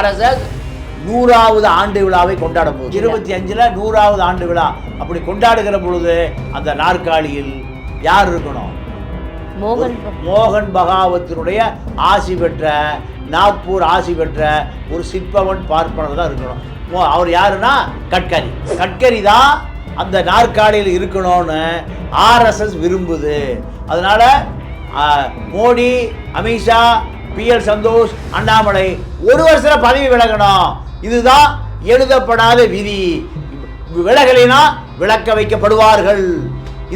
RSS நூறாவது ஆண்டு விழாவை கொண்டாட போகுது இருபத்தி அஞ்சுல நூறாவது ஆண்டு விழா. அப்படி கொண்டாடுகிற பொழுது அந்த நாற்காலியில் யார் இருக்கணும்? மோகன் மோகன் பகாவத்தினுடைய ஆசி பெற்ற நாக்பூர் ஆசி பெற்ற ஒரு சிற்பவன் பார்ப்பனர் தான் இருக்கணும். மோ- அவர் யாருன்னா? கட்கரி. கட்கரி தான் அந்த நாற்காலியில் இருக்கணும்னு ஆர்எஸ்எஸ் விரும்புது. அதனால மோடி அமித்ஷா பிஎல் சந்தோஷ் அண்ணாமலை ஒரு வருஷத்துல பதவி விலகணும். இதுதான் எழுதப்படாத விதி. விலகலினா விளக்க வைக்கப்படுவார்கள்.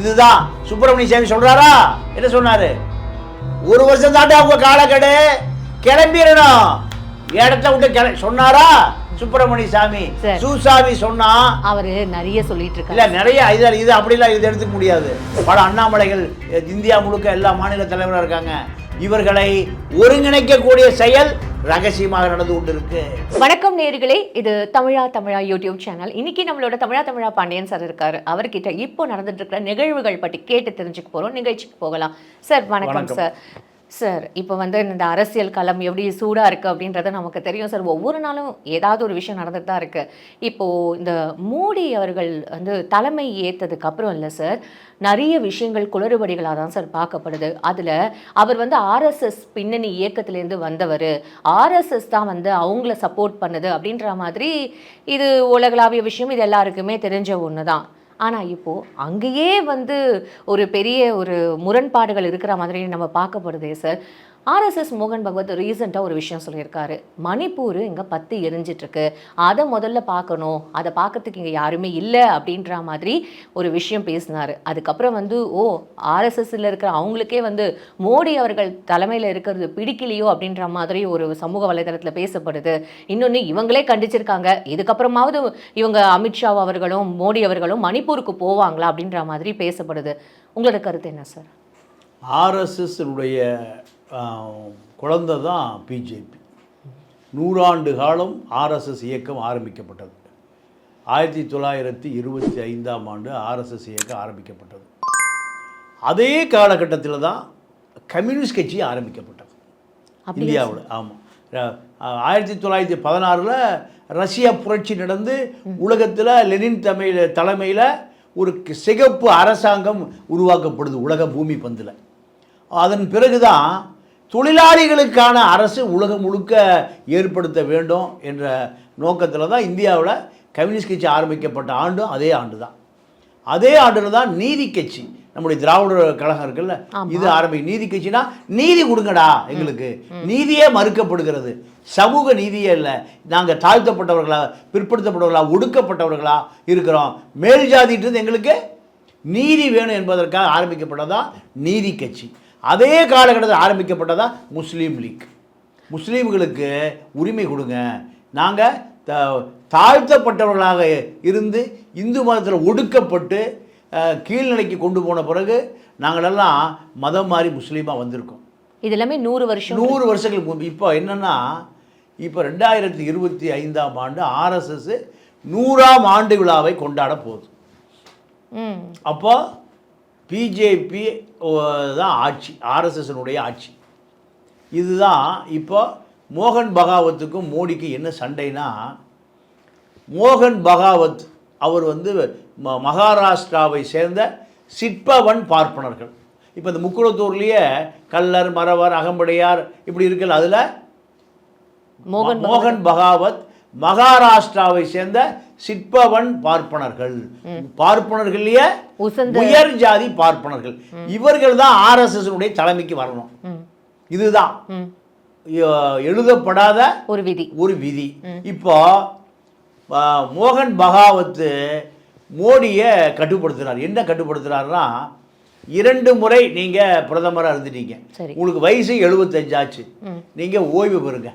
இதுதான் சுப்பிரமணிய சாமி சொல்றாரா? என்ன சொன்னாரு? ஒரு வருஷம் தாண்டி அவங்க காலக்கெடு. கிளம்பிடணும் இடத்த விட்டு கிள சொன்னாரா சுப்பிரமணிய சாமி. சுசாமி சொன்னா. அவரு நிறைய சொல்லிட்டு இல்ல இருக்காரு நிறைய இது இது அப்படிலாம் இது எடுத்துக்க முடியாது. பல அண்ணாமலைகள் இந்தியா முழுக்க எல்லா மாநில தலைவராக இருக்காங்க. இவர்களை ஒருங்கிணைக்கக்கூடிய செயல் ரகசியமாக நடந்து கொண்டிருக்கு. வணக்கம் நேர்களே இது தமிழா தமிழா யூடியூப் சேனல். இன்னைக்கு நம்மளோட தமிழா தமிழா பாண்டியன் சார் இருக்காரு. அவர்கிட்ட இப்போ நடந்துட்டு இருக்கிற நிகழ்வுகள் பற்றி கேட்டு தெரிஞ்சுக்க போறோம். நிகழ்ச்சிக்கு போகலாம். சார் வணக்கம் வணக்கம். சார். சார் இப்போ வந்து இந்த அரசியல் களம் எப்படி சூடாக இருக்குது அப்படின்றது நமக்கு தெரியும் சார். ஒவ்வொரு நாளும் ஏதாவது ஒரு விஷயம் நடந்துட்டு தான் இருக்குது இப்போது இந்த மோடி அவர்கள் வந்து தலைமை ஏற்றதுக்கு அப்புறம் இல்லை சார் நிறைய விஷயங்கள் குளறுபடிகளாக தான் சார் பார்க்கப்படுது. அதில் அவர் வந்து ஆர்எஸ்எஸ் பின்னணி இயக்கத்திலேருந்து வந்தவர். ஆர்எஸ்எஸ் தான் வந்து அவங்கள சப்போர்ட் பண்ணுது அப்படின்ற மாதிரி இது உலகளாவிய விஷயம். இது எல்லாருக்குமே தெரிஞ்ச ஒன்று தான் ஆனால் இப்போது அங்கேயே வந்து ஒரு பெரிய ஒரு முரண்பாடுகள் இருக்கிற மாதிரி நம்ம பார்க்கப்படுதே சார். ஆர்எஸ்எஸ் மோகன் பகவத் ரீசெண்டாக ஒரு விஷயம் சொல்லியிருக்காரு. மணிப்பூர் இங்கே பத்து எரிஞ்சிட்ருக்கு. அதை முதல்ல பார்க்கணும் அதை பார்க்கறதுக்கு இங்கே யாருமே இல்லை அப்படின்ற மாதிரி ஒரு விஷயம் பேசினார். அதுக்கப்புறம் வந்து ஓ ஆர்எஸ்எஸ்ல இருக்கிற அவங்களுக்கே வந்து மோடி அவர்கள் தலைமையில் இருக்கிறது பிடிக்கலையோ அப்படின்ற மாதிரி ஒரு சமூக வலைதளத்தில் பேசப்படுது. இன்னொன்று இவங்களே கண்டிச்சிருக்காங்க. இதுக்கப்புறமாவது இவங்க அமித்ஷா அவர்களும் மோடி அவர்களும் மணிப்பூருக்கு போவாங்களா அப்படின்ற மாதிரி பேசப்படுது. உங்களோட கருத்து என்ன சார்? ஆர்எஸ்எஸ்னுடைய குழந்தை தான் பிஜேபி. நூறாண்டு காலம் ஆர்எஸ்எஸ் இயக்கம் ஆரம்பிக்கப்பட்டது. ஆயிரத்தி தொள்ளாயிரத்தி இருபத்தி ஐந்தாம் ஆண்டு ஆர்எஸ்எஸ் இயக்கம் ஆரம்பிக்கப்பட்டது. அதே காலகட்டத்தில் தான் கம்யூனிஸ்ட் கட்சி ஆரம்பிக்கப்பட்டது. இந்தியாவில் ஆமாம் ஆயிரத்தி தொள்ளாயிரத்தி பதினாறில் ரஷ்யா புரட்சி நடந்து உலகத்தில் லெனின் தமிழ் தலைமையில் ஒரு சிகப்பு அரசாங்கம் உருவாக்கப்படுது உலக பூமி பந்தில். அதன் பிறகுதான் தொழிலாளிகளுக்கான அரசு உலகம் முழுக்க ஏற்படுத்த வேண்டும் என்ற நோக்கத்தில் தான் இந்தியாவில் கம்யூனிஸ்ட் கட்சி ஆரம்பிக்கப்பட்ட ஆண்டும் அதே ஆண்டு தான் அதே ஆண்டில் தான் நீதி கட்சி நம்முடைய திராவிடர் கழகம் இருக்குல்ல இது ஆரம்பி. நீதி கட்சினா நீதி கொடுங்கடா எங்களுக்கு. நீதியே மறுக்கப்படுகிறது. சமூக நீதியே இல்லை. நாங்கள் தாழ்த்தப்பட்டவர்களா பிற்படுத்தப்பட்டவர்களா ஒடுக்கப்பட்டவர்களா இருக்கிறோம். மேல் ஜாதிட்டு எங்களுக்கு நீதி வேணும் என்பதற்காக ஆரம்பிக்கப்பட்டதா நீதி கட்சி. அதே காலகட்டத்தில் ஆரம்பிக்கப்பட்டதா முஸ்லீம் லீக். முஸ்லீம்களுக்கு உரிமை கொடுங்க. நாங்கள் த தாழ்த்தப்பட்டவர்களாக இருந்து இந்து மதத்தில் ஒடுக்கப்பட்டு கீழ்நிலைக்கு கொண்டு போன பிறகு நாங்களெல்லாம் மதம் மாறி முஸ்லீமாக வந்திருக்கோம். இது எல்லாமே நூறு வருஷம். நூறு வருஷங்களுக்கு முன்பு. இப்போ என்னென்னா இப்போ ரெண்டாயிரத்தி இருபத்தி ஐந்தாம் ஆண்டு ஆர்எஸ்எஸ் நூறாம் ஆண்டு விழாவை கொண்டாட போகுது. ம். அப்போ பிஜேபி தான் ஆட்சி ஆர்எஸ்எஸ்னுடைய ஆட்சி. இதுதான் இப்போ மோகன் பகாவத்துக்கும் மோடிக்கும் என்ன சண்டைனா மோகன் பகாவத் அவர் வந்து ம- மகாராஷ்டிராவை சேர்ந்த சிற்பவன் பார்ப்பனர்கள். இப்போ இந்த முக்குளத்தூர்லேயே கல்லர் மறவர் அகம்படையார் இப்படி இருக்குல்ல அதில் மோகன் மோகன் பகாவத் மகாராஷ்டிராவை சேர்ந்த சிற்பவன் பார்ப்பனர்கள். பார்ப்பனர்களையே உசந்த உயர் ஜாதி பார்ப்பனர்கள். இவர்கள் தான் ஆர்எஸ்எஸ் தலைமைக்கு வரணும். இதுதான். எழுதப்படாத ஒரு விதி. ஒரு விதி. இப்போ மோகன் பகாவத் மோடியை கட்டுப்படுத்துறார். என்ன கட்டுப்படுத்துறாருன்னா இரண்டு முறை நீங்க பிரதமரா இருந்துட்டீங்க. உங்களுக்கு வயசு 75 ஆச்சு ம். நீங்க ஓய்வு பெறுங்க.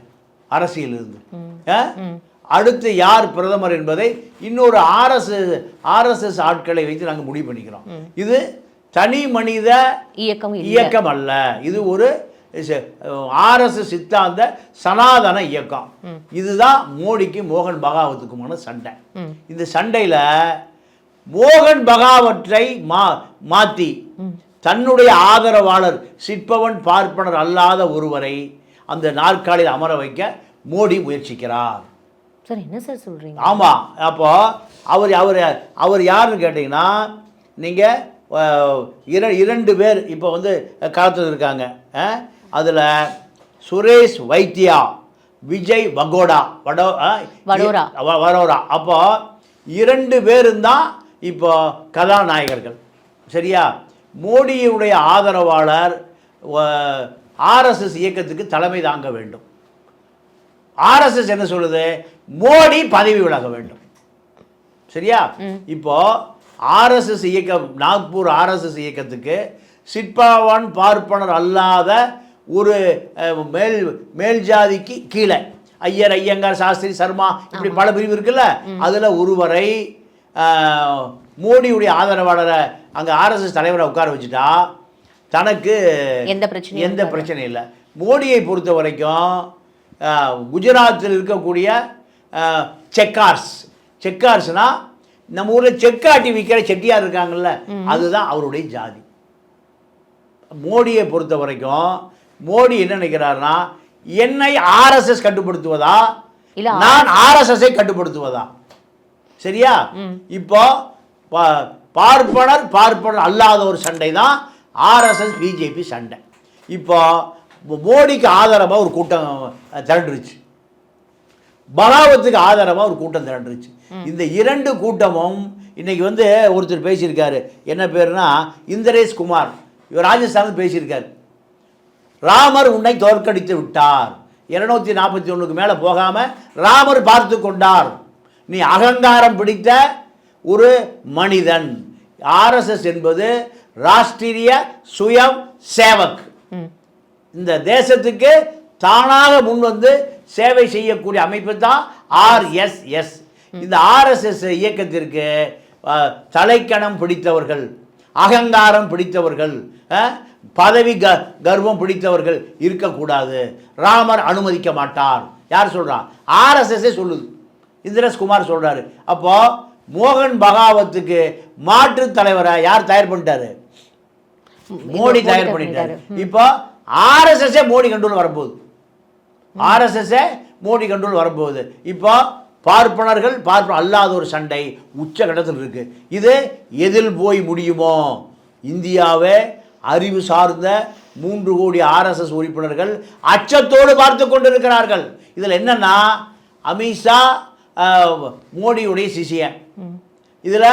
அரசியல் இருந்து ம். ஆ? ம். அடுத்து யார் பிரதமர் என்பதை இன்னொரு ஆர்எஸ்எஸ் ஆர்எஸ்எஸ் ஆட்களை வைத்து நாங்கள் முடிவு பண்ணிக்கிறோம். இது தனி மனித இயக்கம் இயக்கம் அல்ல. இது ஒரு ஆர்எஸ்எஸ் சித்தாந்த சனாதன இயக்கம். இதுதான் மோடிக்கு மோகன் பகாவத்துக்குமான சண்டை. இந்த சண்டையில் மோகன் பகாவற்றை மா மாற்றி தன்னுடைய ஆதரவாளர் சிற்பவன் பார்ப்பனர் அல்லாத ஒருவரை அந்த நாற்காலியில் அமர வைக்க மோடி முயற்சிக்கிறார். சார் என்ன சார் சொல்றீங்க? ஆமாம் அப்போ அவர் அவர் அவர் யாருன்னு கேட்டிங்கன்னா நீங்கள் இர இரண்டு பேர் இப்போ வந்து களத்தில் இருக்காங்க. அதில் சுரேஷ் வைத்தியா விஜய் வகோடா வடோ வரோரா அப்போ இரண்டு பேரும் தான் இப்போ கதாநாயகர்கள். சரியா? மோடியுடைய ஆதரவாளர் ஆர்எஸ்எஸ் இயக்கத்துக்கு தலைமை தாங்க வேண்டும். ஆர்எஸ்எஸ் என்ன சொல்லுது? மோடி பதவி விலக வேண்டும். சரியா? இப்போ ஆர்எஸ்எஸ் இயக்கம் நாக்பூர் ஆர்எஸ்எஸ் இயக்கத்துக்கு சிட்பாவான் பார்ப்பனர் அல்லாத ஒரு மேல் மேல் ஜாதிக்கு கீழே. ஐயர் ஐயங்கார் சாஸ்திரி சர்மா இப்படி பல பிரிவு இருக்குல்ல? அதுல ஒருவரை மோடியுடைய ஆதரவாளரை அங்க ஆர்எஸ்எஸ் தலைவரை உட்கார வச்சுட்டா தனக்கு எந்த பிரச்சனையும் எந்த பிரச்சனையும் இல்லை. மோடியை பொறுத்த வரைக்கும் குஜராத்தில் இருக்கக்கூடிய செக்கார்ஸ். செக்கார்ஸ்னா நம்ம ஊரில் செக்காட்டி விற்கிற செட்டியார் இருக்காங்கல்ல அதுதான் அவருடைய ஜாதி. மோடியை பொறுத்த வரைக்கும் மோடி என்ன நினைக்கிறாருன்னா என்னை ஆர்எஸ்எஸ் கட்டுப்படுத்துவதா? நான் ஆர்எஸ்எஸ்ஐ கட்டுப்படுத்துவதா? சரியா? இப்போ பார்ப்பனர் பார்ப்பனர் அல்லாத ஒரு சண்டை தான் ஆர்எஸ்எஸ் பிஜேபி சண்டை. இப்போ மோடிக்கு ஆதரவாக ஒரு கூட்டம் திரண்டுருச்சு. பகாவத்துக்கு ஆதரவாக ஒரு கூட்டம் திரண்டுருச்சு. இந்த இரண்டு கூட்டமும் இன்னைக்கு வந்து ஒருத்தர் பேசியிருக்காரு. என்ன பேருனா இந்திரேஷ் குமார். இவர் ராஜஸ்தான் பேசியிருக்காரு. ராமர் உன்னை தோற்கடித்து விட்டார். இருநூத்தி நாற்பத்தி ஒன்றுக்கு மேலே போகாமல் ராமர் பார்த்து கொண்டார். நீ அகங்காரம் பிடித்த ஒரு மனிதன். ஆர்எஸ்எஸ் என்பது ராஷ்டிரிய சுயம் சேவக் இந்த தேசத்துக்கு தானாக முன் வந்து சேவை செய்யக்கூடிய அமைப்பு தான் ஆர்எஸ்எஸ் இந்த ஆர்எஸ்எஸ் இயக்கத்திற்கு தலைக்கணம் பிடித்தவர்கள் அகங்காரம் பிடித்தவர்கள் பதவி க கர்வம் பிடித்தவர்கள் இருக்கக்கூடாது. ராமர் அனுமதிக்க மாட்டார். யார் சொல்றா? ஆர்எஸ்எஸ்ஸே சொல்லுது. இந்திரஸ் குமார் சொல்றாரு. அப்போ மோகன் பகாவத்துக்கு மாற்று தலைவரை யார் தயார் பண்ணிட்டாரு? மோடி தயார் பண்ணிட்டாரு. இப்போ ஆர்எஸ்எஸ்ஸே மோடி கண்ட்ரோல் வரப்போகுது. ஆர்எஸ்எஸ்ஸே மோடி கண்ட்ரோல் வரப்போகுது. இப்போ பார்ப்பனர்கள் பார்ப்பனர் அல்லாத ஒரு சண்டை உச்சகட்டத்தில் இருக்குது இது எதில் போய் முடியுமோ? இந்தியாவை அறிவு சார்ந்த மூன்று கோடி ஆர்எஸ்எஸ் உறுப்பினர்கள் அச்சத்தோடு பார்த்து கொண்டிருக்கிறார்கள். இதில் என்னன்னா அமித்ஷா மோடியுடைய சிஷியன் இதில்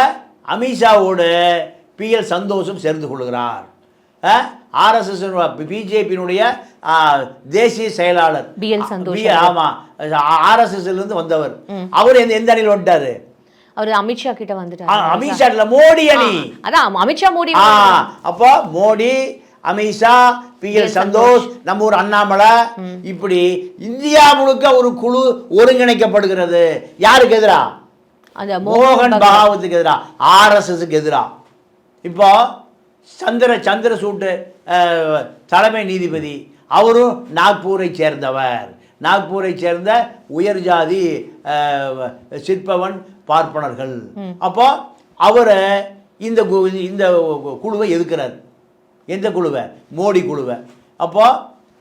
அமித்ஷாவோடு பிஎல் சந்தோஷம் சேர்ந்து கொள்கிறார். ஆர்எஸ்எஸ் பிஜேபியினுடைய தேசிய செயலாளர். சந்தோஷ் ஆமா. ஆர்எஸ்எஸ்ல இருந்து வந்தவர். அவர் எந்த எந்த அணியில் வந்துட்டாரு? அவர் அமித்ஷா கிட்ட வந்துட்டாரு. அமித்ஷா இல்ல மோடி அணி. அதான் அமித்ஷா மோடி அப்போ மோடி அமித்ஷா பி எல் சந்தோஷ் நம்ம ஊர் அண்ணாமலை. இப்படி இந்தியா முழுக்க ஒரு குழு ஒருங்கிணைக்கப்படுகிறது. யாருக்கு எதிரா? அந்த மோகன் பகாவத்துக்கு எதிரா? ஆர்எஸ்எஸ்க்கு எதிரா? இப்போ சந்திர சந்திரசூட்டு தலைமை நீதிபதி. அவரும் நாக்பூரை சேர்ந்தவர். நாக்பூரை சேர்ந்த உயர் ஜாதி சிற்பவன் பார்ப்பனர்கள். அப்போ அவர் இந்த கு- இந்த குழுவை எதுக்குறார்? எந்த குழுவை? மோடி குழுவை. அப்போ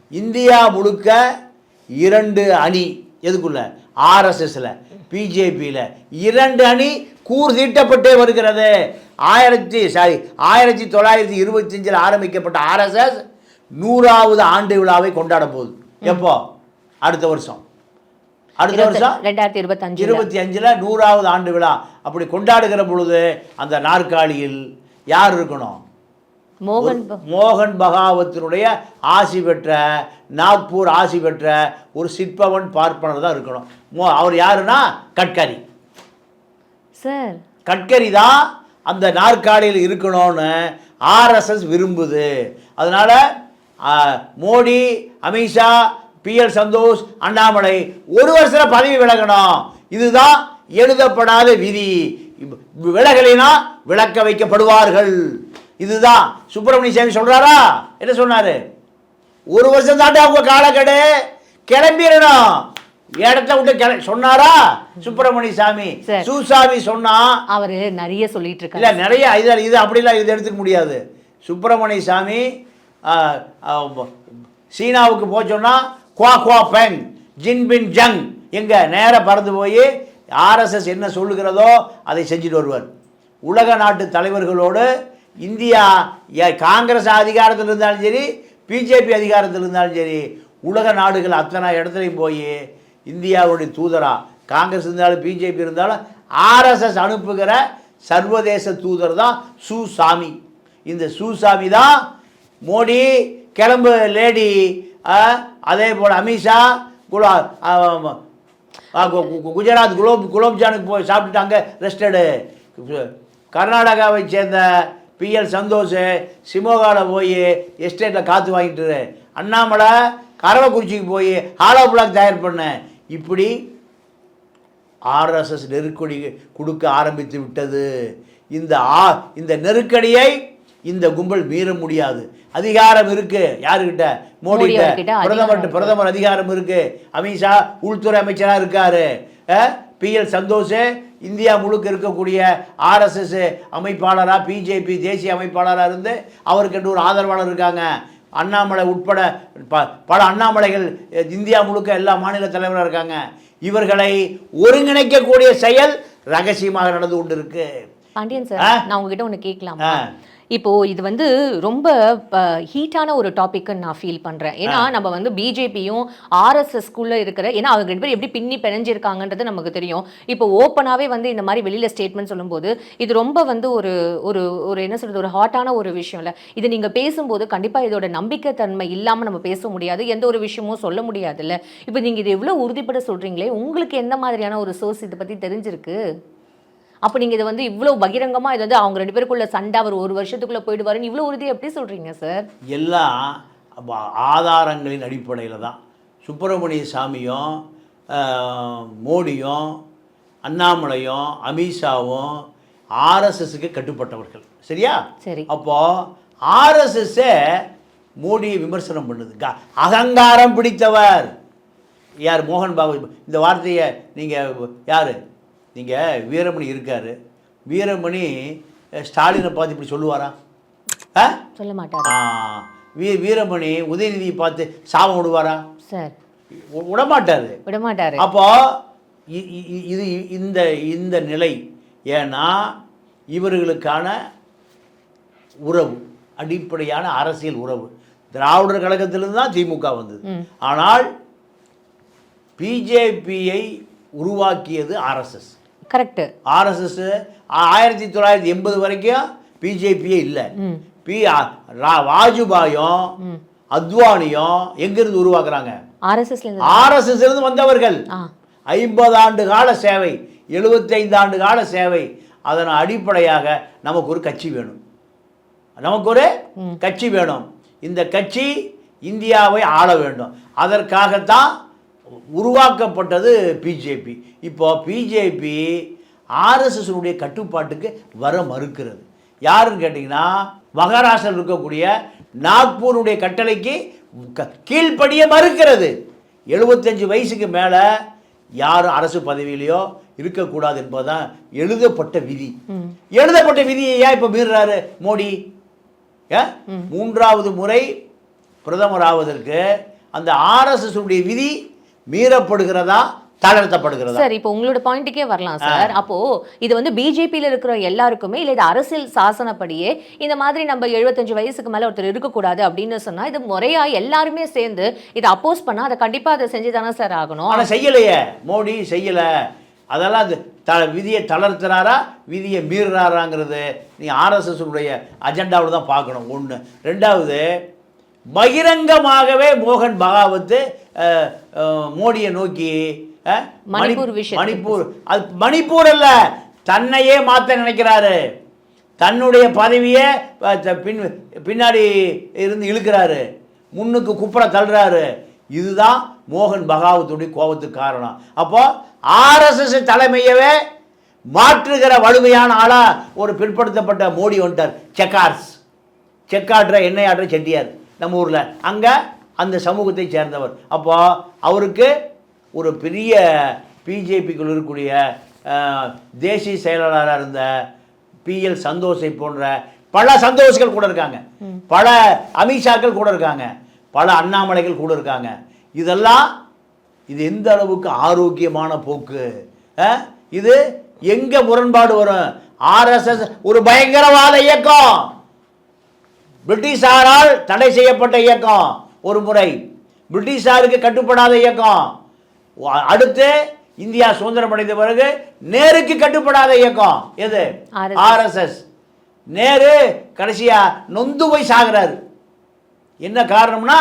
இந்தியா முழுக்க இரண்டு அணி எதுக்குள்ள? ஆர்எஸ்எஸ்ல பிஜேபியில். இரண்டு அணி கூர் தீட்டப்பட்டே வருகிறது. ஆயிரத்தி சாரி ஆயிரத்தி தொள்ளாயிரத்தி இருபத்தஞ்சில் ஆரம்பிக்கப்பட்ட ஆர்எஸ்எஸ் நூறாவது ஆண்டு விழாவை கொண்டாட போகுது. எப்போ? அடுத்த வருஷம். அடுத்த வருஷம் ரெண்டாயிரத்தி இருபத்தஞ்சு இருபத்தி அஞ்சில் நூறாவது ஆண்டு விழா. அப்படி கொண்டாடுகிற பொழுது அந்த நாற்காலியில் யார் இருக்கணும்? மோகன் மோகன் பகாவத்தினுடைய ஆசி பெற்ற நாக்பூர் ஆசி பெற்ற ஒரு சிற்பவன் பார்ப்பனர் தான் இருக்கணும். மோ அவர் யாருன்னா? கட்கரி. சார். கட்கரி தான் அந்த நாற்காலியில் இருக்கணும்னு ஆர்எஸ்எஸ் விரும்புது. அதனால மோடி அமித்ஷா பிஎல் சந்தோஷ் அண்ணாமலை ஒரு வருஷம் பதவி விலகணும். இதுதான் எழுதப்படாத விதி. விலகலினா விளக்க வைக்கப்படுவார்கள். இதுதான். சுப்பிரமணிய சாமி சொல்றாரா? என்ன சொன்னாரு? ஒரு வருஷம் தாண்டி அவங்க காலக்கெடு. கிளம்பிடணும் இடத்த விட்டு கிள சொன்னாரா? சுப்பிரமணிய சாமி. சுசாமி சொன்னா அவரு நிறைய சொல்லிட்டு இல்ல இருக்காரு நிறைய இது இது அப்படிலாம் இது எடுத்துக்க முடியாது. சுப்பிரமணிய சாமி சீனாவுக்கு போச்சோன்னா குவா குவா பெங் ஜின்பின் ஜங். எங்க நேரா பறந்து போய் ஆர்எஸ்எஸ் என்ன சொல்லுகிறதோ அதை செஞ்சுட்டு வருவார். உலக நாட்டு தலைவர்களோடு இந்தியா ஏ- காங்கிரஸ் அதிகாரத்தில் இருந்தாலும் சரி பிஜேபி அதிகாரத்தில் இருந்தாலும் சரி உலக நாடுகள் அத்தனை இடத்துலையும் போய் இந்தியாவுடைய தூதரா காங்கிரஸ் இருந்தாலும் பிஜேபி இருந்தாலும் ஆர்எஸ்எஸ் அனுப்புகிற சர்வதேச தூதர் தான் சுசாமி. இந்த சுசாமி தான் மோடி கிளம்பு லேடி அதே போல் அமித்ஷா குலா கு- குஜராத் குலோப் குலோப்ஜானுக்கு போய் சாப்பிட்டுட்டு அங்கே ரெஸ்டடு கர்நாடகாவை சேர்ந்த பிஎல் சந்தோஷ் சிமோகாவில் போய் எஸ்டேட்டில் காற்று வாங்கிட்டு அண்ணாமலை கரவக்குறிச்சிக்கு போய் ஹாலோ பிளாக் தயார் பண்ண இப்படி ஆர்எஸ்எஸ் நெருக்கடி கொடுக்க ஆரம்பித்து விட்டது. இந்த ஆ இந்த நெருக்கடியை இந்த கும்பல் மீற முடியாது. அதிகாரம் இருக்கு. யாருக்கிட்ட? மோடி அவர்கிட்ட பிரதமர் அதிகாரம் பிரதமர் அதிகாரம் இருக்கு. அமித்ஷா உள்துறை அமைச்சராக இருக்காரு. பிஎல் சந்தோஷ் இந்தியா முழுக்க இருக்கக்கூடிய ஆர்எஸ்எஸ் அமைப்பாளராக பிஜேபி தேசிய அமைப்பாளராக இருந்து அவருக்கு ஒரு ஆதரவாளர் இருக்காங்க. அண்ணாமலை உட்பட ப பல அண்ணாமலைகள் இந்தியா முழுக்க எல்லா மாநில தலைவராக இருக்காங்க. இவர்களை ஒருங்கிணைக்கக்கூடிய செயல் ரகசியமாக நடந்து கொண்டிருக்கு. பாண்டியன் ஆ? சார் நான் உங்ககிட்ட ஒன்று கேட்கலாம்? ஆ. இப்போ இது வந்து ரொம்ப ஹீட்டான ஒரு டாபிக்னு நான் ஃபீல் பண்றேன். ஏன்னா நம்ம வந்து பிஜேபியும் ஆர்எஸ்எஸ்குள்ள இருக்கிற ஏன்னா அவங்க ரெண்டு பேரும் எப்படி பின்னி பிணைஞ்சிருக்காங்கன்றது நமக்கு தெரியும். இப்போ ஓப்பனாவே வந்து இந்த மாதிரி வெளியில ஸ்டேட்மெண்ட் சொல்லும்போது இது ரொம்ப வந்து ஒரு ஒரு ஒரு என்ன சொல்றது ஒரு ஹாட்டான ஒரு விஷயம் இல்ல இது நீங்க பேசும்போது கண்டிப்பா இதோட நம்பிக்கை தன்மை இல்லாம நம்ம பேச முடியாது எந்த ஒரு விஷயமும் சொல்ல முடியாதுல்ல. இப்போ நீங்க இது எவ்வளவு உறுதிப்பட சொல்றீங்களே உங்களுக்கு எந்த மாதிரியான ஒரு சோர்ஸ் இதை பத்தி தெரிஞ்சிருக்கு? அப்போ நீங்க இதை வந்து இவ்வளவு பகிரங்கமா இது வந்து அவங்க ரெண்டு பேருக்குள்ள சண்டை அவர் ஒரு வருஷத்துக்குள்ள போயிடுவாருன்னு இவ்வளவு உறுதி எப்படி சொல்றீங்க சார் எல்லாம் ஆதாரங்களின் அடிப்படையில் தான். சுப்பிரமணிய சாமியும் மோடியும் அண்ணாமலையும் அமித்ஷாவும் ஆர்எஸ்எஸ்க்கு கட்டுப்பட்டவர்கள். சரியா? சரி. அப்போ ஆர்எஸ்எஸ்ஸே மோடியை விமர்சனம் பண்ணுது. அகங்காரம் பிடித்தவர். யார்? மோகன் பாபு. இந்த வார்த்தையை நீங்கள் யார்? நீங்கள் வீரமணி இருக்கார். வீரமணி ஸ்டாலினை பார்த்து இப்படி சொல்லுவாரா? ஆ? சொல்ல மாட்டாரு வீ வீரமணி உதயநிதியை பார்த்து சாபம் விடுவாரா? சார். விடமாட்டாரு. விட மாட்டாரு அப்போ இது இந்த இந்த நிலை ஏன்னா இவர்களுக்கான உறவு அடிப்படையான அரசியல் உறவு. திராவிடர் கழகத்திலிருந்து தான் திமுக வந்தது. ஆனால் பிஜேபியை உருவாக்கியது ஆர்எஸ்எஸ் கரெக்ட் ஆர்எஸ்எஸ் ஆயிரத்தி தொள்ளாயிரத்தி எண்பது வரைக்கும் பிஜேபியே இல்லை. பி வாஜ்பாயும் அத்வானியும் எங்கிருந்து உருவாக்குறாங்க? ஆர்எஸ்எஸ் இருந்து. வந்தவர்கள். ஐம்பது ஆண்டு கால சேவை 75 ஆண்டு கால சேவை. அதன் அடிப்படையாக நமக்கு ஒரு கட்சி வேணும். நமக்கு ஒரு. கட்சி வேணும். இந்த கட்சி இந்தியாவை ஆள வேண்டும். அதற்காகத்தான் உருவாக்கப்பட்டது பிஜேபி. இப்போ பிஜேபி ஆர்எஸ்எஸ்னுடைய கட்டுப்பாட்டுக்கு வர மறுக்கிறது. யாருன்னு கேட்டிங்கன்னா மகாராஷ்டிராவில் இருக்கக்கூடிய நாக்பூருடைய கட்டளைக்கு கீழ்ப்படிய மறுக்கிறது. 75 வயசுக்கு மேலே யாரும் அரசு பதவியிலையோ இருக்கக்கூடாது என்பதுதான் எழுதப்பட்ட விதி. எழுதப்பட்ட விதியை ஏன் இப்போ மீறுறாரு மோடி? மூன்றாவது முறை பிரதமர் ஆவதற்கு அந்த ஆர்எஸ்எஸ் விதி மீறப்படுகிறதா தளர்த்தப்படுகிறதா? சார் இப்போ உங்களோட பாயிண்ட்டுக்கே வரலாம் சார். அப்போ இது வந்து பிஜேபியில் இருக்கிற எல்லாருக்குமே இல்லை இது அரசியல் சாசனப்படியே இந்த மாதிரி நம்ம 75 வயசுக்கு மேல ஒருத்தர் இருக்கக்கூடாது அப்படின்னு சொன்னா இது முறையா எல்லாருமே சேர்ந்து இதை அப்போஸ் பண்ணா அதை கண்டிப்பா அதை செஞ்சு தானே சார் ஆகணும். ஆனால் செய்யலையே. மோடி செய்யலை. அதெல்லாம் அது த விதியை தளர்த்துறாரா விதியை மீறுறாராங்கிறது நீ ஆர்எஸ்எஸ்னுடைய அஜெண்டாவில் தான் பார்க்கணும். ஒன்று ரெண்டாவது பகிரங்கமாகவே மோகன் பகாவத் அஹ், அஹ், மோடியை நோக்கி மணிப்பூர் விஷயத்தை மணிப்பூர் அது மணிப்பூர் அல்ல தன்னையே மாற்ற நினைக்கிறாரு. தன்னுடைய பதவியை பின் பின்னாடி இருந்து இழுக்கிறாரு. முன்னுக்கு குப்புற தள்ளுறாரு. இதுதான் மோகன் பகாவத்துடைய கோபத்துக்கு காரணம். அப்போ ஆர்எஸ்எஸ் தலைமையவே மாற்றுகிற வலிமையான ஆளா ஒரு பிற்படுத்தப்பட்ட மோடி வந்துட்டார். செக்கார்ஸ். செக்காடுற எண்ணெய் ஆடுற செட்டியார் நம்ம ஊரில். அங்கே அந்த சமூகத்தை சேர்ந்தவர். அப்போ அவருக்கு ஒரு பெரிய பிஜேபிக்குள் இருக்கக்கூடிய தேசிய செயலாளராக இருந்த பிஎல் சந்தோஷை போன்ற பல சந்தோஷ்கள் கூட இருக்காங்க. பல அமித்ஷாக்கள் கூட இருக்காங்க. பல அண்ணாமலைகள் கூட இருக்காங்க. இதெல்லாம் இது எந்த அளவுக்கு ஆரோக்கியமான போக்கு? இது எங்க முரண்பாடு வரும்? ஆர்எஸ்எஸ் ஒரு பயங்கரவாத இயக்கம். பிரிட்டிஷாரால் தடை செய்யப்பட்ட இயக்கம். ஒரு முறை. பிரிட்டிஷாருக்கு கட்டுப்படாத இயக்கம். அடுத்து இந்தியா சுதந்திரம் அடைந்த பிறகு நேருக்கு கட்டுப்படாத இயக்கம். எது. ஆர்எஸ்எஸ் நேரு கடைசியா நொந்து போய் சாகுறாரு. என்ன காரணம்னா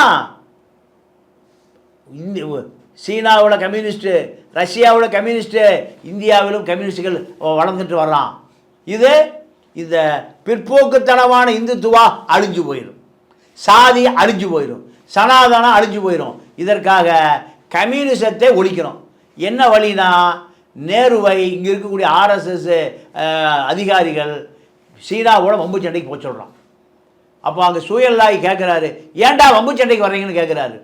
இந்த சீனாவில் கம்யூனிஸ்ட்டு ரஷ்யாவில் கம்யூனிஸ்ட்டு இந்தியாவிலும் கம்யூனிஸ்டுகள் வளர்ந்துட்டு வர்றான். இது இந்த பிற்போக்குத்தனமான இந்துத்துவா அழிஞ்சு போயிடும் சாதி அழிஞ்சு போயிடும் சனாதனம் அழிஞ்சு போயிடும் இதற்காக கம்யூனிசத்தை ஒழிக்கணும். என்ன வழினா நேருவை இங்கே இருக்கக்கூடிய ஆர்எஸ்எஸ் அதிகாரிகள் சீனாவோட வம்பு சண்டைக்கு போக சொல்கிறான் அப்போ அங்கே சுயல்லாய் கேட்குறாரு ஏன்டா வம்பு சண்டைக்கு வர்றீங்கன்னு கேட்குறாரு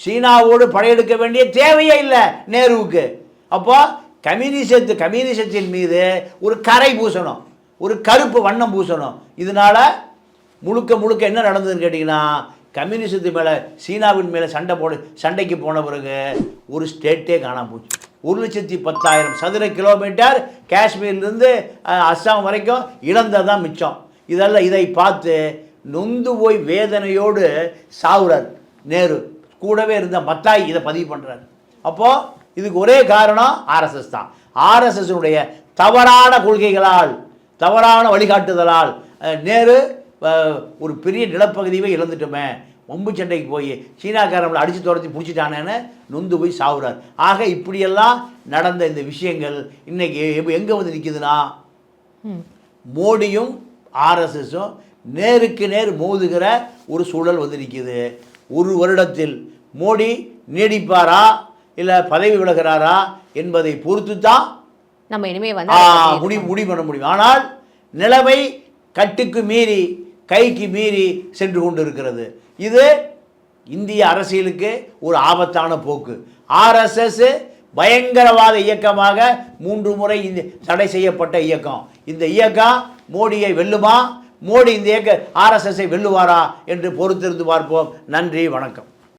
சீனாவோடு படையெடுக்க வேண்டிய தேவையே இல்லை நேருவுக்கு. அப்போ கம்யூனிசத்து கம்யூனிசத்தின் மீது ஒரு கரை பூசணும். ஒரு கருப்பு வண்ணம் பூசணும். இதனால முழுக்க முழுக்க என்ன நடந்ததுன்னு கேட்டிங்கன்னா கம்யூனிசத்து மேலே சீனாவின் மேலே சண்டை போடு சண்டைக்கு போன பிறகு ஒரு ஸ்டேட்டே காணாம போச்சு. ஒரு லட்சத்தி பத்தாயிரம் சதுர கிலோமீட்டர் காஷ்மீர்லேருந்து அஸ்ஸாம் வரைக்கும் இழந்ததான் மிச்சம். இதெல்லாம் இதை பார்த்து நொந்து போய் வேதனையோடு சாவுறார் நேரு. கூடவே இருந்த மத்தாய் இதை பதிவு பண்ணுறாரு அப்போது இதுக்கு ஒரே காரணம் ஆர்எஸ்எஸ் தான். ஆர்எஸ்எஸ்னுடைய தவறான கொள்கைகளால் தவறான வழிகாட்டுதலால் நேரு ஒரு பெரிய நிலப்பகுதியவே இழந்துட்டோமே. வம்பு சண்டைக்கு போய் சீனாக்காரங்களை அடித்து துரத்தி பிடிச்சிட்டானேன்னு நொந்து போய் சாவுறார். ஆக இப்படியெல்லாம் நடந்த இந்த விஷயங்கள் இன்னைக்கு எங்கே வந்து நிற்குதுன்னா மோடியும் ஆர்எஸ்எஸும் நேருக்கு நேர் மோதுகிற ஒரு சூழல் வந்து நிற்கிது ஒரு வருடத்தில் மோடி நீடிப்பாரா? இல்லை பதவி விலகிறாரா? என்பதை பொறுத்து தான் நம்ம இனிமே வந்து முடிவு முடிவு பண்ண முடியும். ஆனால் நிலைமை கட்டுக்கு மீறி கைக்கு மீறி சென்று கொண்டு இருக்கிறது இது இந்திய அரசியலுக்கு ஒரு ஆபத்தான போக்கு. ஆர்எஸ்எஸ் பயங்கரவாத இயக்கமாக மூன்று முறை இந்த தடை செய்யப்பட்ட இயக்கம். இந்த இயக்கம் மோடியை வெல்லுமா? மோடி இந்த இயக்க ஆர்எஸ்எஸ்ஸை வெல்லுவாரா? என்று பொறுத்திருந்து பார்ப்போம். நன்றி வணக்கம்.